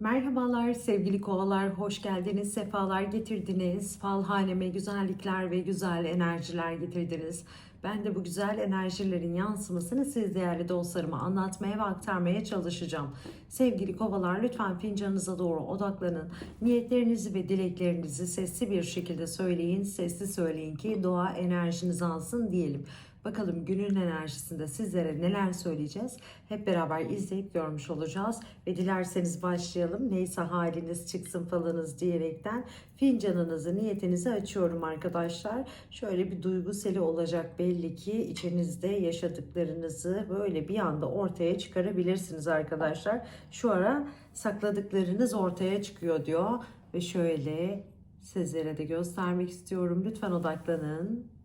Merhabalar sevgili kovalar, hoş geldiniz, sefalar getirdiniz. Fal haneme güzellikler ve güzel enerjiler getirdiniz. Ben de bu güzel enerjilerin yansımasını siz değerli dostlarıma anlatmaya ve aktarmaya çalışacağım. Sevgili kovalar lütfen fincanınıza doğru odaklanın. Niyetlerinizi ve dileklerinizi sesli bir şekilde söyleyin. Sesli söyleyin ki doğa enerjinizi alsın diyelim. Bakalım günün enerjisinde sizlere neler söyleyeceğiz? Hep beraber izleyip görmüş olacağız. Ve dilerseniz başlayalım. Neyse haliniz çıksın falınız diyerekten fincanınızı, niyetinizi açıyorum arkadaşlar. Şöyle bir duyguseli olacak belli ki içinizde yaşadıklarınızı böyle bir anda ortaya çıkarabilirsiniz arkadaşlar. Şu ara sakladıklarınız ortaya çıkıyor diyor. Ve şöyle sizlere de göstermek istiyorum. Lütfen odaklanın.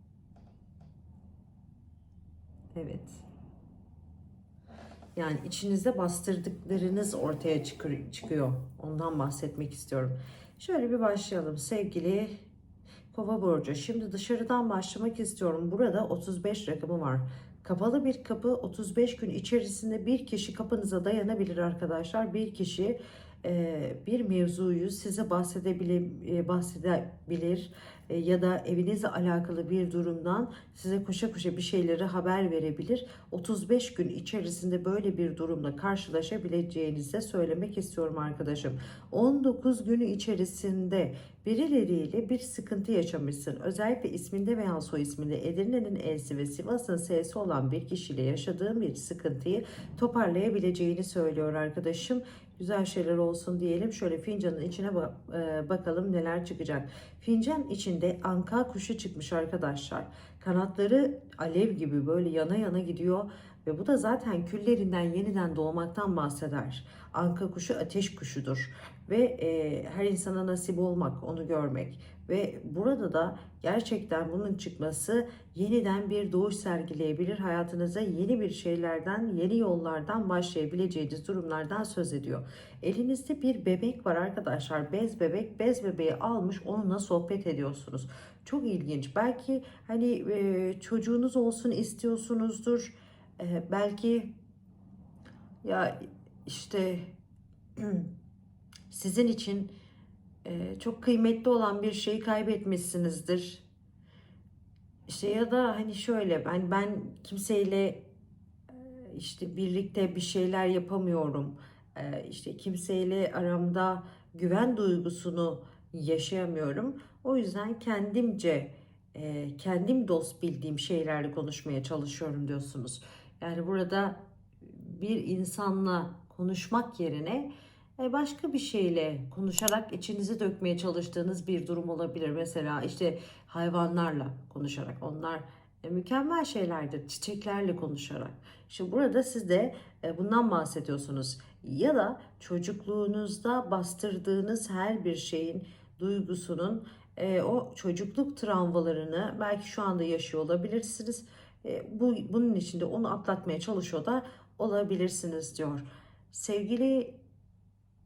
Evet. Yani içinizde bastırdıklarınız ortaya çıkıyor. Ondan bahsetmek istiyorum. Şöyle bir başlayalım sevgili Kova burcu. Şimdi dışarıdan başlamak istiyorum. Burada 35 rakamı var. Kapalı bir kapı 35 gün içerisinde bir kişi kapınıza dayanabilir arkadaşlar. Bir kişi bir mevzuyu size bahsedebilir, bahsedebilir ya da evinizle alakalı bir durumdan size koşa koşa bir şeyleri haber verebilir. 35 gün içerisinde böyle bir durumla karşılaşabileceğinizi söylemek istiyorum arkadaşım. 19 günü içerisinde birileriyle bir sıkıntı yaşamışsın. Özellikle isminde veya soy isminde Edirne'nin E'si ve Sivas'ın S'si olan bir kişiyle yaşadığın bir sıkıntıyı toparlayabileceğini söylüyor arkadaşım. Güzel şeyler olsun diyelim. Şöyle fincanın içine ba- e, bakalım neler çıkacak. Fincan içinde anka kuşu çıkmış arkadaşlar. Kanatları alev gibi böyle yana yana gidiyor ve bu da zaten küllerinden yeniden doğmaktan bahseder. Anka kuşu ateş kuşudur ve e, her insana nasip olmak, onu görmek ve burada da gerçekten bunun çıkması yeniden bir doğuş sergileyebilir. Hayatınıza yeni bir şeylerden, yeni yollardan başlayabileceğiniz durumlardan söz ediyor. Elinizde bir bebek var arkadaşlar. Bez bebek, bez bebeği almış onunla sohbet ediyorsunuz. Çok ilginç. Belki hani e, çocuğunuz olsun istiyorsunuzdur. E, belki ya işte sizin için e, çok kıymetli olan bir şeyi kaybetmişsinizdir. İşte ya da hani şöyle ben ben kimseyle e, işte birlikte bir şeyler yapamıyorum. E, işte kimseyle aramda güven duygusunu yaşayamıyorum. O yüzden kendimce e, kendim dost bildiğim şeylerle konuşmaya çalışıyorum diyorsunuz. Yani burada bir insanla konuşmak yerine başka bir şeyle konuşarak içinizi dökmeye çalıştığınız bir durum olabilir. Mesela işte hayvanlarla konuşarak onlar e, mükemmel şeylerdir. Çiçeklerle konuşarak. Şimdi burada siz de e, bundan bahsediyorsunuz. Ya da çocukluğunuzda bastırdığınız her bir şeyin duygusunun e, o çocukluk travmalarını belki şu anda yaşıyor olabilirsiniz. E, bu bunun içinde onu atlatmaya çalışıyor da olabilirsiniz diyor. Sevgili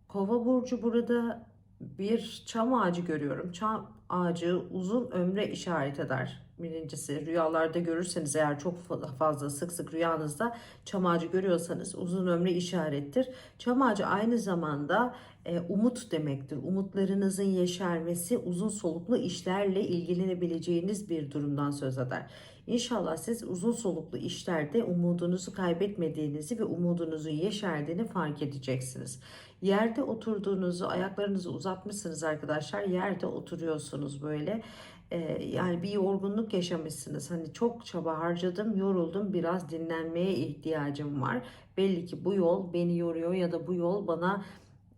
Kova burcu burada bir çam ağacı görüyorum. Çam ağacı uzun ömre işaret eder. Birincisi rüyalarda görürseniz eğer çok fazla sık sık rüyanızda çam ağacı görüyorsanız uzun ömre işarettir. Çam ağacı aynı zamanda e, umut demektir. Umutlarınızın yeşermesi, uzun soluklu işlerle ilgilenebileceğiniz bir durumdan söz eder. İnşallah siz uzun soluklu işlerde umudunuzu kaybetmediğinizi ve umudunuzun yeşerdiğini fark edeceksiniz. Yerde oturduğunuzu, ayaklarınızı uzatmışsınız arkadaşlar. Yerde oturuyorsunuz böyle. Ee, yani bir yorgunluk yaşamışsınız. Hani çok çaba harcadım, yoruldum. Biraz dinlenmeye ihtiyacım var. Belli ki bu yol beni yoruyor ya da bu yol bana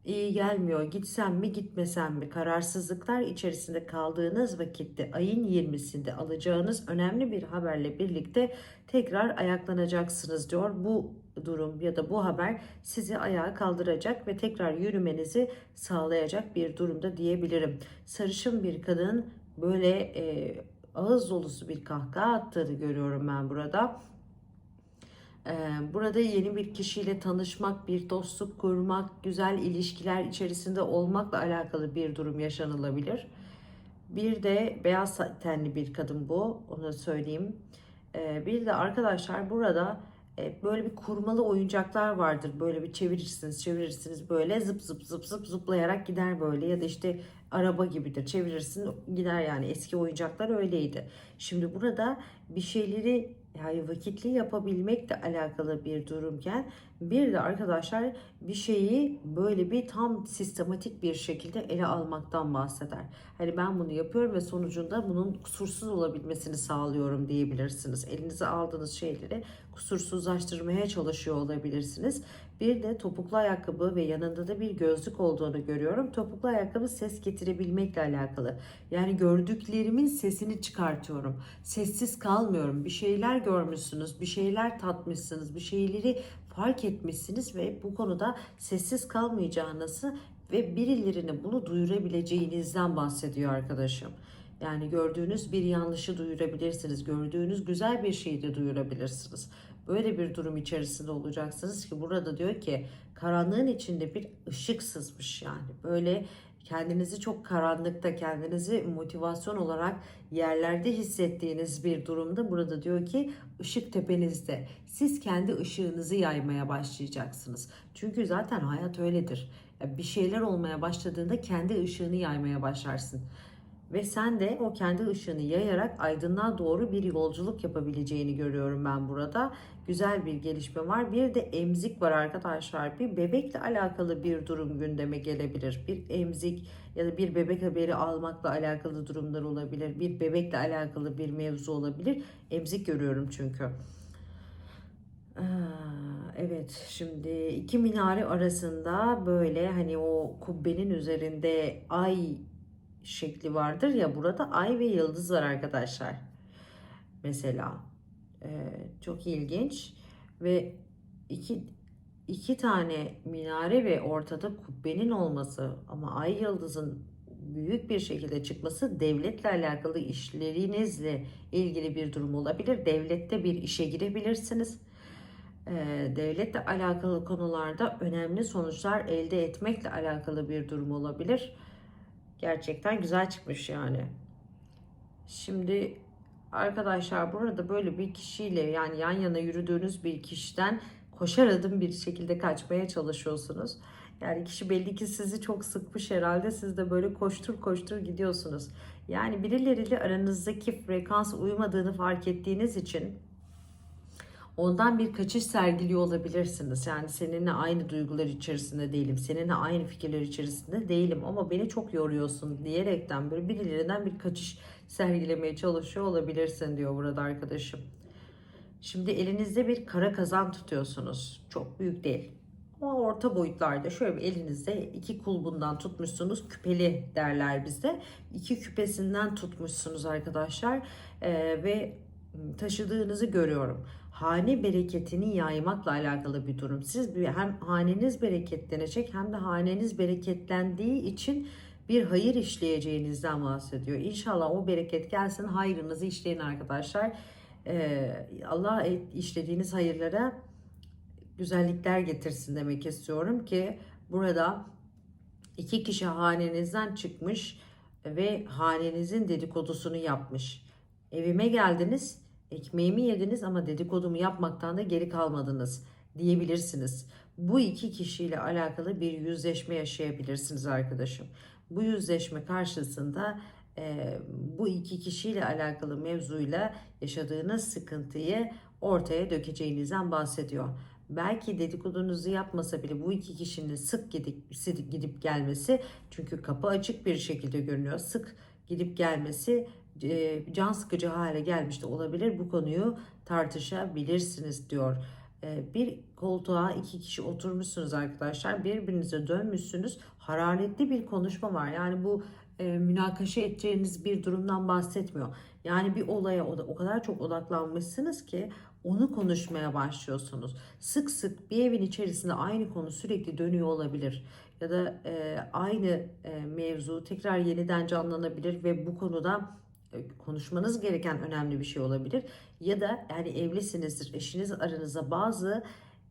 iyi gelmiyor. Gitsem mi gitmesem mi? Kararsızlıklar içerisinde kaldığınız vakitte ayın 20'sinde alacağınız önemli bir haberle birlikte tekrar ayaklanacaksınız diyor. Bu durum ya da bu haber sizi ayağa kaldıracak ve tekrar yürümenizi sağlayacak bir durumda diyebilirim. Sarışın bir kadın böyle e, ağız dolusu bir kahkaha attığını görüyorum ben burada. Ee, Burada yeni bir kişiyle tanışmak, bir dostluk kurmak, güzel ilişkiler içerisinde olmakla alakalı bir durum yaşanılabilir. Bir de beyaz tenli bir kadın bu, onu söyleyeyim. Ee, Bir de arkadaşlar burada e, böyle bir kurmalı oyuncaklar vardır. Böyle bir çevirirsiniz, çevirirsiniz böyle zıp zıp zıp zıp zıplayarak gider böyle ya da işte araba gibidir. Çevirirsin gider yani eski oyuncaklar öyleydi. Şimdi burada bir şeyleri yani vakitli yapabilmekle alakalı bir durumken bir de arkadaşlar bir şeyi böyle bir tam sistematik bir şekilde ele almaktan bahseder. Hani ben bunu yapıyorum ve sonucunda bunun kusursuz olabilmesini sağlıyorum diyebilirsiniz. Elinize aldığınız şeyleri kusursuzlaştırmaya çalışıyor olabilirsiniz. Bir de topuklu ayakkabı ve yanında da bir gözlük olduğunu görüyorum. Topuklu ayakkabı ses getirebilmekle alakalı. Yani gördüklerimin sesini çıkartıyorum. Sessiz kalmıyorum. Bir şeyler görmüşsünüz, bir şeyler tatmışsınız, bir şeyleri fark etmişsiniz ve bu konuda sessiz kalmayacağınızı ve birilerine bunu duyurabileceğinizden bahsediyor arkadaşım. Yani gördüğünüz bir yanlışı duyurabilirsiniz. Gördüğünüz güzel bir şeyi de duyurabilirsiniz. Böyle bir durum içerisinde olacaksınız ki burada diyor ki karanlığın içinde bir ışık sızmış yani. Böyle kendinizi çok karanlıkta, kendinizi motivasyon olarak yerlerde hissettiğiniz bir durumda burada diyor ki ışık tepenizde. Siz kendi ışığınızı yaymaya başlayacaksınız. Çünkü zaten hayat öyledir. Bir şeyler olmaya başladığında kendi ışığını yaymaya başlarsın. Ve sen de o kendi ışığını yayarak aydınlığa doğru bir yolculuk yapabileceğini görüyorum ben burada. Güzel bir gelişme var. Bir de emzik var arkadaşlar. Bir bebekle alakalı bir durum gündeme gelebilir. Bir emzik ya da bir bebek haberi almakla alakalı durumlar olabilir. Bir bebekle alakalı bir mevzu olabilir. Emzik görüyorum çünkü. Evet şimdi iki minare arasında böyle hani o kubbenin üzerinde ay şekli vardır ya burada ay ve yıldız var arkadaşlar. Mesela Ee, çok ilginç ve iki iki tane minare ve ortada kubbenin olması ama ay yıldızın büyük bir şekilde çıkması devletle alakalı işlerinizle ilgili bir durum olabilir. Devlette bir işe girebilirsiniz. Ee, devletle alakalı konularda önemli sonuçlar elde etmekle alakalı bir durum olabilir. Gerçekten güzel çıkmış yani. Şimdi arkadaşlar burada böyle bir kişiyle yani yan yana yürüdüğünüz bir kişiden koşar adım bir şekilde kaçmaya çalışıyorsunuz. Yani kişi belli ki sizi çok sıkmış herhalde. Siz de böyle koştur koştur gidiyorsunuz. Yani birileriyle aranızdaki frekans uymadığını fark ettiğiniz için ondan bir kaçış sergiliyor olabilirsiniz. Yani seninle aynı duygular içerisinde değilim, seninle aynı fikirler içerisinde değilim ama beni çok yoruyorsun diyerekten böyle birilerinden bir kaçış sergilemeye çalışıyor olabilirsin diyor burada arkadaşım. Şimdi elinizde bir kara kazan tutuyorsunuz. Çok büyük değil. Ama orta boyutlarda şöyle bir elinizde iki kulbundan tutmuşsunuz. Küpeli derler bizde. İki küpesinden tutmuşsunuz arkadaşlar. Ee, ve taşıdığınızı görüyorum. Hane bereketini yaymakla alakalı bir durum. Siz hem haneniz bereketlenecek hem de haneniz bereketlendiği için bir hayır işleyeceğinizden bahsediyor. İnşallah o bereket gelsin hayrınızı işleyin arkadaşlar. Ee, Allah et- işlediğiniz hayırlara güzellikler getirsin demek istiyorum ki burada iki kişi hanenizden çıkmış ve hanenizin dedikodusunu yapmış. Evime geldiniz, ekmeğimi yediniz ama dedikodumu yapmaktan da geri kalmadınız diyebilirsiniz. Bu iki kişiyle alakalı bir yüzleşme yaşayabilirsiniz arkadaşım. Bu yüzleşme karşısında e, bu iki kişiyle alakalı mevzuyla yaşadığınız sıkıntıyı ortaya dökeceğinizden bahsediyor. Belki dedikodunuzu yapmasa bile bu iki kişinin sık gidip, gidip gelmesi çünkü kapı açık bir şekilde görünüyor. Sık gidip gelmesi can sıkıcı hale gelmiş de olabilir. Bu konuyu tartışabilirsiniz diyor. E, bir koltuğa iki kişi oturmuşsunuz arkadaşlar. Birbirinize dönmüşsünüz. Hararetli bir konuşma var. Yani bu e, münakaşa edeceğiniz bir durumdan bahsetmiyor. Yani bir olaya o, da, o kadar çok odaklanmışsınız ki onu konuşmaya başlıyorsunuz. Sık sık bir evin içerisinde aynı konu sürekli dönüyor olabilir. Ya da e, aynı e, mevzu tekrar yeniden canlanabilir ve bu konuda e, konuşmanız gereken önemli bir şey olabilir. Ya da yani evlisinizdir, eşiniz aranızda bazı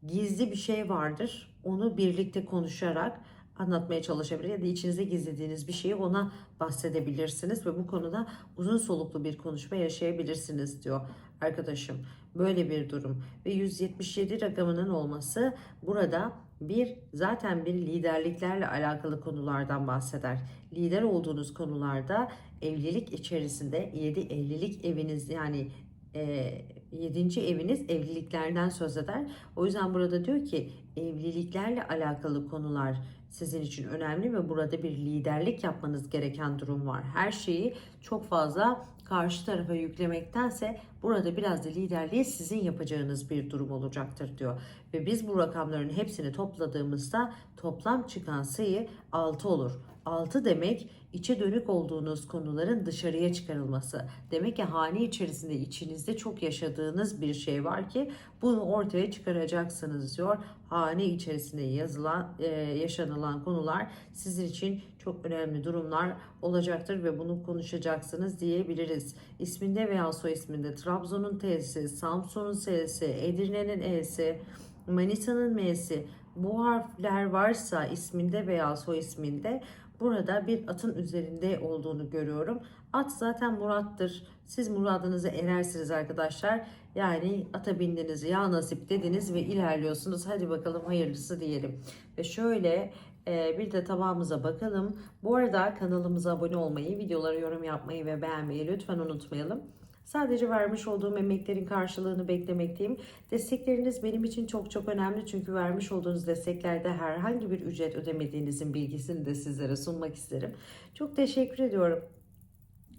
gizli bir şey vardır. Onu birlikte konuşarak anlatmaya çalışabilir ya da içinizde gizlediğiniz bir şeyi ona bahsedebilirsiniz ve bu konuda uzun soluklu bir konuşma yaşayabilirsiniz diyor arkadaşım. Böyle bir durum ve 177 rakamının olması burada bir zaten bir liderliklerle alakalı konulardan bahseder. Lider olduğunuz konularda evlilik içerisinde 7 evlilik eviniz yani e, 7. eviniz evliliklerden söz eder. O yüzden burada diyor ki evliliklerle alakalı konular sizin için önemli ve burada bir liderlik yapmanız gereken durum var. Her şeyi çok fazla karşı tarafa yüklemektense burada biraz da liderliği sizin yapacağınız bir durum olacaktır diyor. Ve biz bu rakamların hepsini topladığımızda toplam çıkan sayı 6 olur. 6 demek içe dönük olduğunuz konuların dışarıya çıkarılması. Demek ki hane içerisinde içinizde çok yaşadığınız bir şey var ki bunu ortaya çıkaracaksınız diyor. Hane içerisinde yazılan, e, yaşanılan konular sizin için çok önemli durumlar olacaktır ve bunu konuşacaksınız diyebiliriz. İsminde veya soy isminde Trabzon'un T'si, Samsun'un S'si, Edirne'nin E'si, Manisa'nın M'si bu harfler varsa isminde veya soy isminde burada bir atın üzerinde olduğunu görüyorum. At zaten murattır. Siz muradınıza erersiniz arkadaşlar. Yani ata bindiniz ya nasip dediniz ve ilerliyorsunuz. Hadi bakalım hayırlısı diyelim. Ve şöyle e, bir de tabağımıza bakalım. Bu arada kanalımıza abone olmayı, videolara yorum yapmayı ve beğenmeyi lütfen unutmayalım. Sadece vermiş olduğum emeklerin karşılığını beklemekteyim. Destekleriniz benim için çok çok önemli çünkü vermiş olduğunuz desteklerde herhangi bir ücret ödemediğinizin bilgisini de sizlere sunmak isterim. Çok teşekkür ediyorum.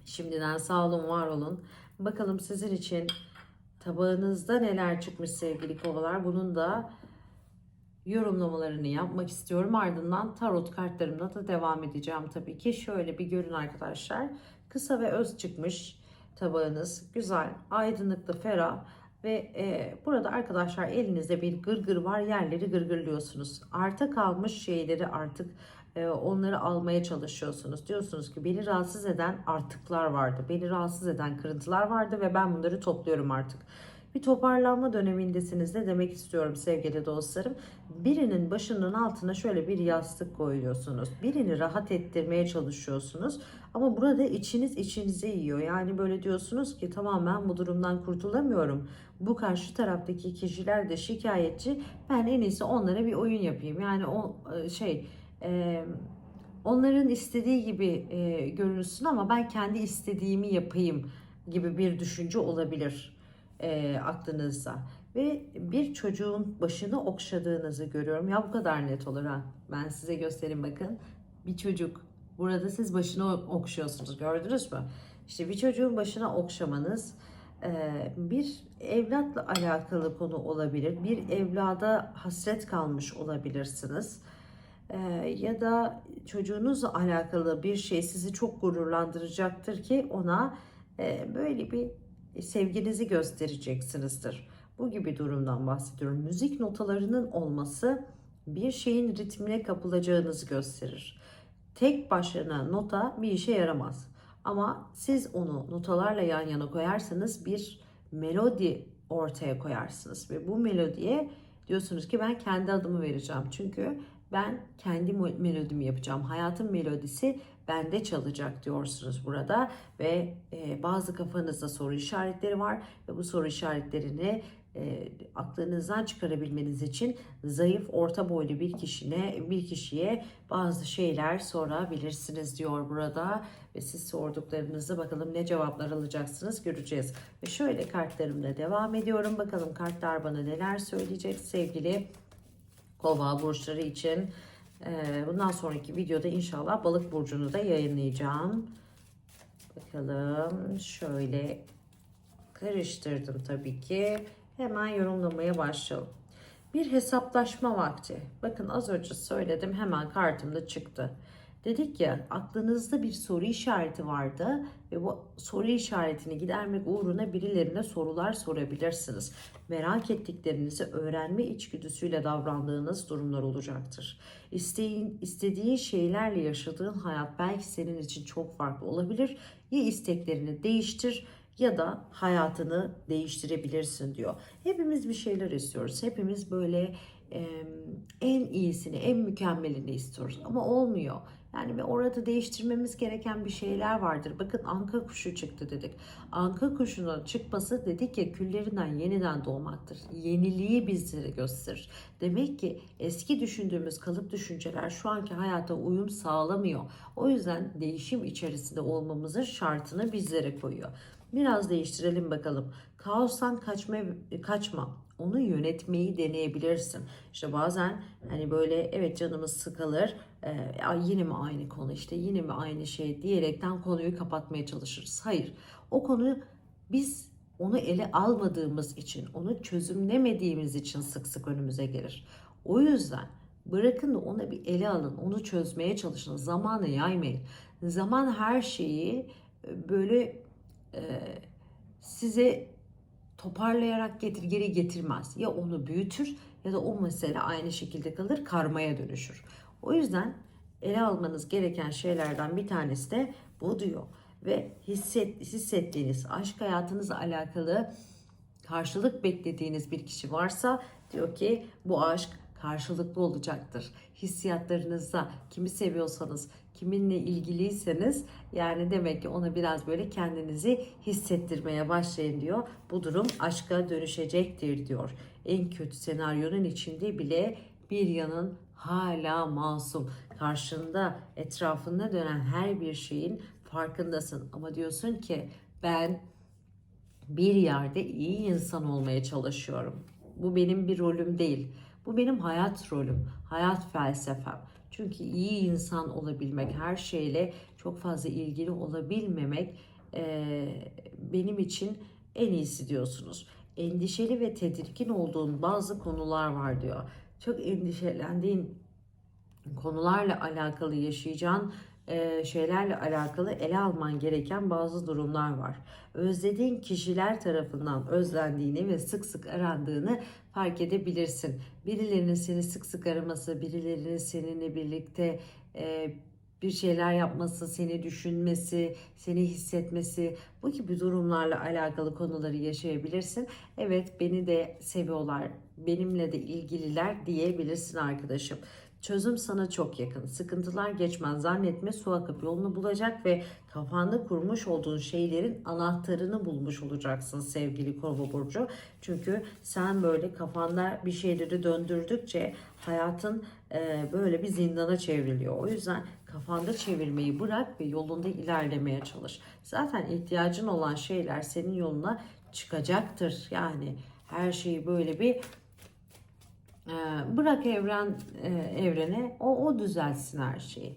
Şimdiden sağ olun, var olun. Bakalım sizin için tabağınızda neler çıkmış sevgili kovalar. Bunun da yorumlamalarını yapmak istiyorum. Ardından tarot kartlarımla da devam edeceğim tabii ki. Şöyle bir görün arkadaşlar. Kısa ve öz çıkmış tabağınız. Güzel, aydınlıklı, ferah ve e, burada arkadaşlar elinizde bir gırgır var. Yerleri gırgırlıyorsunuz. Arta kalmış şeyleri artık e, onları almaya çalışıyorsunuz. Diyorsunuz ki beni rahatsız eden artıklar vardı. Beni rahatsız eden kırıntılar vardı ve ben bunları topluyorum artık. Bir toparlanma dönemindesiniz de demek istiyorum sevgili dostlarım. Birinin başının altına şöyle bir yastık koyuyorsunuz. Birini rahat ettirmeye çalışıyorsunuz. Ama burada içiniz içinize yiyor. Yani böyle diyorsunuz ki tamam ben bu durumdan kurtulamıyorum. Bu karşı taraftaki kişiler de şikayetçi. Ben en iyisi onlara bir oyun yapayım. Yani o e, şey e, onların istediği gibi e, görünsün ama ben kendi istediğimi yapayım gibi bir düşünce olabilir e, aklınızda. Ve bir çocuğun başını okşadığınızı görüyorum. Ya bu kadar net olur ha. Ben size göstereyim bakın. Bir çocuk. Burada siz başını okşuyorsunuz. Gördünüz mü? İşte bir çocuğun başına okşamanız e, bir evlatla alakalı konu olabilir. Bir evlada hasret kalmış olabilirsiniz. E, ya da çocuğunuzla alakalı bir şey sizi çok gururlandıracaktır ki ona e, böyle bir sevginizi göstereceksinizdir. Bu gibi durumdan bahsediyorum. Müzik notalarının olması bir şeyin ritmine kapılacağınızı gösterir. Tek başına nota bir işe yaramaz. Ama siz onu notalarla yan yana koyarsanız bir melodi ortaya koyarsınız ve bu melodiye diyorsunuz ki ben kendi adımı vereceğim. Çünkü ben kendi melodimi yapacağım. Hayatın melodisi bende çalacak diyorsunuz burada ve e, bazı kafanızda soru işaretleri var ve bu soru işaretlerini e, aklınızdan çıkarabilmeniz için zayıf orta boylu bir kişine bir kişiye bazı şeyler sorabilirsiniz diyor burada ve siz sorduklarınızda bakalım ne cevaplar alacaksınız göreceğiz. Ve şöyle kartlarımla devam ediyorum. Bakalım kartlar bana neler söyleyecek sevgili kova burçları için bundan sonraki videoda inşallah balık burcunu da yayınlayacağım. Bakalım şöyle karıştırdım tabii ki. Hemen yorumlamaya başlayalım. Bir hesaplaşma vakti. Bakın az önce söyledim hemen kartımda çıktı. Dedik ya aklınızda bir soru işareti vardı ve bu soru işaretini gidermek uğruna birilerine sorular sorabilirsiniz. Merak ettiklerinizi öğrenme içgüdüsüyle davrandığınız durumlar olacaktır. İsteğin, istediğin şeylerle yaşadığın hayat belki senin için çok farklı olabilir. Ya isteklerini değiştir ya da hayatını değiştirebilirsin diyor. Hepimiz bir şeyler istiyoruz. Hepimiz böyle en iyisini, en mükemmelini istiyoruz ama olmuyor. Yani ve orada değiştirmemiz gereken bir şeyler vardır. Bakın anka kuşu çıktı dedik. Anka kuşunun çıkması dedik ya küllerinden yeniden doğmaktır. Yeniliği bizlere gösterir. Demek ki eski düşündüğümüz kalıp düşünceler şu anki hayata uyum sağlamıyor. O yüzden değişim içerisinde olmamızın şartını bizlere koyuyor. Biraz değiştirelim bakalım. Kaostan kaçma, kaçma. Onu yönetmeyi deneyebilirsin. İşte bazen hani böyle evet canımız sıkılır. "Ay yine mi aynı konu işte yine mi aynı şey diyerekten konuyu kapatmaya çalışırız. Hayır. O konu biz onu ele almadığımız için, onu çözümlemediğimiz için sık sık önümüze gelir. O yüzden bırakın da ona bir ele alın, onu çözmeye çalışın. Zamanı yaymayın. Zaman her şeyi e, böyle e, size toparlayarak getir geri getirmez. Ya onu büyütür ya da o mesele aynı şekilde kalır karmaya dönüşür. O yüzden ele almanız gereken şeylerden bir tanesi de bu diyor. Ve hisset, hissettiğiniz aşk hayatınızla alakalı karşılık beklediğiniz bir kişi varsa diyor ki bu aşk karşılıklı olacaktır. Hissiyatlarınızda kimi seviyorsanız, kiminle ilgiliyseniz yani demek ki ona biraz böyle kendinizi hissettirmeye başlayın diyor. Bu durum aşka dönüşecektir diyor. En kötü senaryonun içinde bile bir yanın hala masum. Karşında etrafında dönen her bir şeyin farkındasın. Ama diyorsun ki ben bir yerde iyi insan olmaya çalışıyorum. Bu benim bir rolüm değil. Bu benim hayat rolüm, hayat felsefem. Çünkü iyi insan olabilmek, her şeyle çok fazla ilgili olabilmemek eee, benim için en iyisi diyorsunuz. Endişeli ve tedirgin olduğun bazı konular var diyor. Çok endişelendiğin konularla alakalı yaşayacağın e, şeylerle alakalı ele alman gereken bazı durumlar var. Özlediğin kişiler tarafından özlendiğini ve sık sık arandığını fark edebilirsin. Birilerinin seni sık sık araması, birilerinin seninle birlikte e, bir şeyler yapması, seni düşünmesi, seni hissetmesi bu gibi durumlarla alakalı konuları yaşayabilirsin. Evet beni de seviyorlar, benimle de ilgililer diyebilirsin arkadaşım. Çözüm sana çok yakın. Sıkıntılar geçmez zannetme su akıp yolunu bulacak ve kafanda kurmuş olduğun şeylerin anahtarını bulmuş olacaksın sevgili kova burcu. Çünkü sen böyle kafanda bir şeyleri döndürdükçe hayatın e, böyle bir zindana çevriliyor. O yüzden kafanda çevirmeyi bırak ve yolunda ilerlemeye çalış. Zaten ihtiyacın olan şeyler senin yoluna çıkacaktır. Yani her şeyi böyle bir bırak evren e, evrene o o düzelsin her şeyi.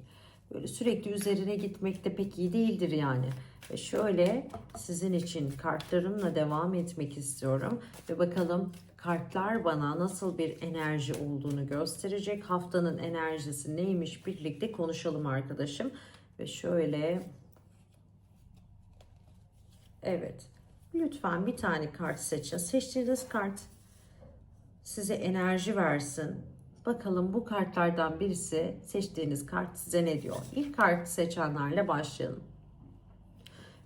Böyle sürekli üzerine gitmek de pek iyi değildir yani. Şöyle sizin için kartlarımla devam etmek istiyorum ve bakalım kartlar bana nasıl bir enerji olduğunu gösterecek. Haftanın enerjisi neymiş birlikte konuşalım arkadaşım. Ve şöyle Evet. Lütfen bir tane kart seçin. Seçtiğiniz kart size enerji versin. Bakalım bu kartlardan birisi seçtiğiniz kart size ne diyor? İlk kart seçenlerle başlayalım.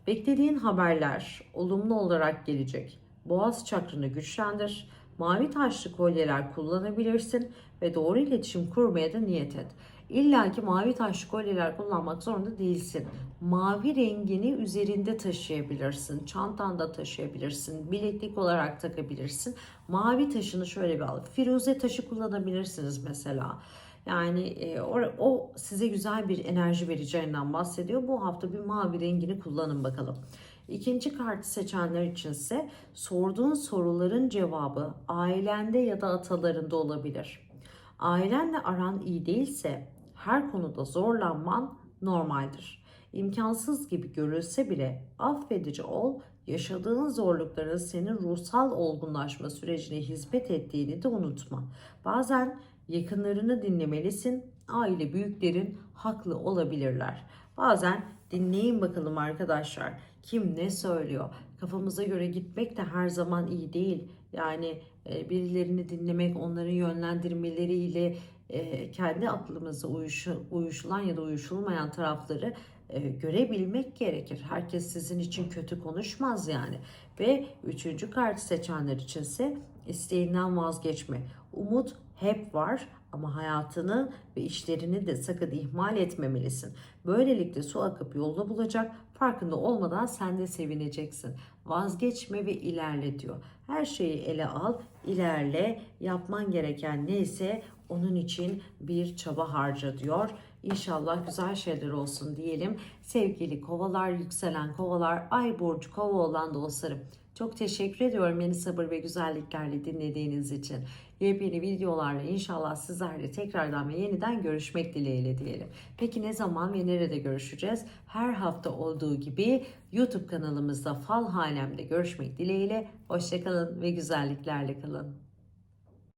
Beklediğin haberler olumlu olarak gelecek. Boğaz çakrını güçlendir. Mavi taşlı kolyeler kullanabilirsin ve doğru iletişim kurmaya da niyet et. İlla ki mavi taşlı kolyeler kullanmak zorunda değilsin. Mavi rengini üzerinde taşıyabilirsin. Çantanda taşıyabilirsin. Bileklik olarak takabilirsin. Mavi taşını şöyle bir al. Firuze taşı kullanabilirsiniz mesela. Yani e, o, o size güzel bir enerji vereceğinden bahsediyor. Bu hafta bir mavi rengini kullanın bakalım. İkinci kartı seçenler içinse sorduğun soruların cevabı ailende ya da atalarında olabilir. Ailenle aran iyi değilse her konuda zorlanman normaldir. İmkansız gibi görülse bile affedici ol, yaşadığın zorlukların senin ruhsal olgunlaşma sürecine hizmet ettiğini de unutma. Bazen yakınlarını dinlemelisin, aile büyüklerin haklı olabilirler. Bazen dinleyin bakalım arkadaşlar kim ne söylüyor. Kafamıza göre gitmek de her zaman iyi değil. Yani e, birilerini dinlemek, onların yönlendirmeleriyle e, kendi aklımıza uyuşu, uyuşulan ya da uyuşulmayan tarafları e, görebilmek gerekir. Herkes sizin için kötü konuşmaz yani. Ve üçüncü kartı seçenler içinse isteğinden vazgeçme. Umut hep var ama hayatını ve işlerini de sakın ihmal etmemelisin. Böylelikle su akıp yolunu bulacak. Farkında olmadan sen de sevineceksin. Vazgeçme ve ilerle diyor. Her şeyi ele al, ilerle. Yapman gereken neyse onun için bir çaba harca diyor. İnşallah güzel şeyler olsun diyelim. Sevgili kovalar, yükselen kovalar, ay burcu kova olan dostlarım. Çok teşekkür ediyorum beni sabır ve güzelliklerle dinlediğiniz için. Yepyeni videolarla inşallah sizlerle tekrardan ve yeniden görüşmek dileğiyle diyelim. Peki ne zaman ve nerede görüşeceğiz? Her hafta olduğu gibi YouTube kanalımızda Fal Hanem'de görüşmek dileğiyle. Hoşçakalın ve güzelliklerle kalın.